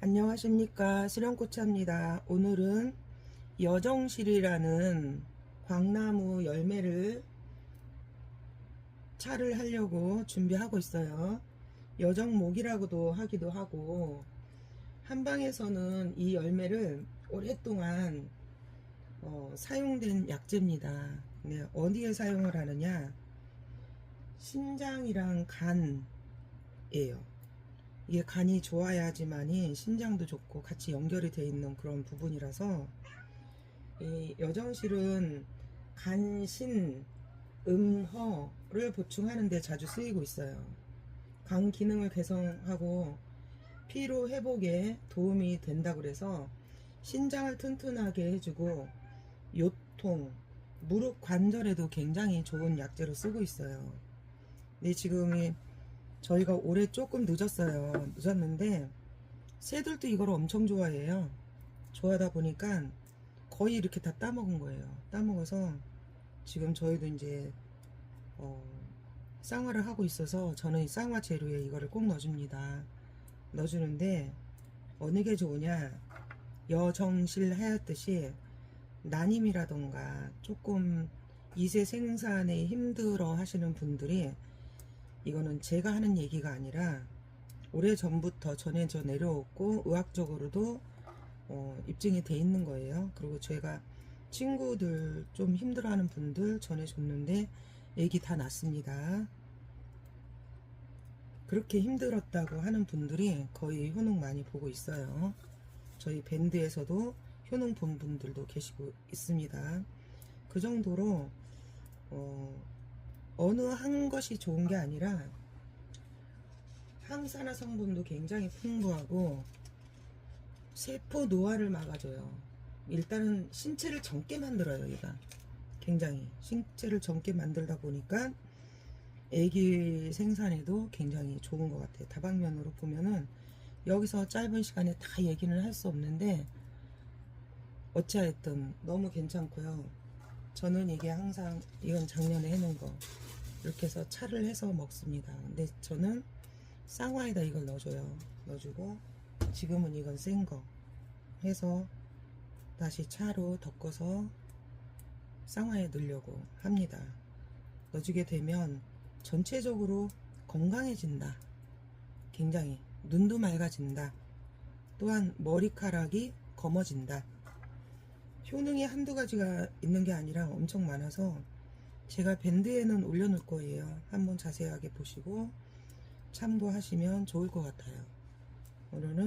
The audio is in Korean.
안녕하십니까. 수령고차입니다. 오늘은 여정실이라는 광나무 열매를 차를 하려고 준비하고 있어요. 여정목이라고도 하기도 하고 한방에서는 이 열매를 오랫동안 어, 사용된 약재입니다. 네, 어디에 사용을 하느냐? 신장이랑 간이에요 이게 간이 좋아야지만이 신장도 좋고 같이 연결이 돼 있는 그런 부분이라서 이 여정실은 간신 음허를 보충하는 데 자주 쓰이고 있어요. 간 기능을 개선하고 피로 회복에 도움이 된다 그래서 신장을 튼튼하게 해주고 요통, 무릎 관절에도 굉장히 좋은 약재로 쓰고 있어요. 근데 지금이 저희가 올해 조금 늦었어요. 늦었는데 새들도 이걸 엄청 좋아해요. 좋아하다 보니까 거의 이렇게 다 따먹은 거예요. 따먹어서 지금 저희도 이제 어, 쌍화를 하고 있어서 저는 이 쌍화 재료에 이거를 꼭 넣어줍니다. 넣어주는데 어느 게 좋으냐 여정실 하였듯이 난임이라던가 조금 이세 생산에 힘들어 하시는 분들이 이거는 제가 하는 얘기가 아니라 오래 전부터 전해져 내려왔고 의학적으로도 어, 입증이 돼 있는 거예요. 그리고 제가 친구들 좀 힘들어하는 분들 전해줬는데 얘기 다 났습니다. 그렇게 힘들었다고 하는 분들이 거의 효능 많이 보고 있어요. 저희 밴드에서도 효능 본 분들도 계시고 있습니다. 그 정도로 어, 어느 한 것이 좋은 게 아니라 항산화 성분도 굉장히 풍부하고 세포 노화를 막아줘요. 일단은 신체를 젊게 만들어요, 얘가. 굉장히 신체를 젊게 만들다 보니까 애기 생산에도 굉장히 좋은 것 같아요. 다방면으로 보면은 여기서 짧은 시간에 다 얘기는 할 수 없는데 어찌하였든 너무 괜찮고요. 저는 이게 항상 이건 작년에 해놓은 거 이렇게 해서 차를 해서 먹습니다. 근데 저는 쌍화에다 이걸 넣어줘요. 넣어주고 지금은 이건 센 거 해서 다시 차로 덮어서 쌍화에 넣으려고 합니다. 넣어주게 되면 전체적으로 건강해진다. 굉장히 눈도 맑아진다. 또한 머리카락이 검어진다. 효능이 한두 가지가 있는 게 아니라 엄청 많아서 제가 밴드에는 올려놓을 거예요. 한번 자세하게 보시고 참고하시면 좋을 것 같아요. 오늘은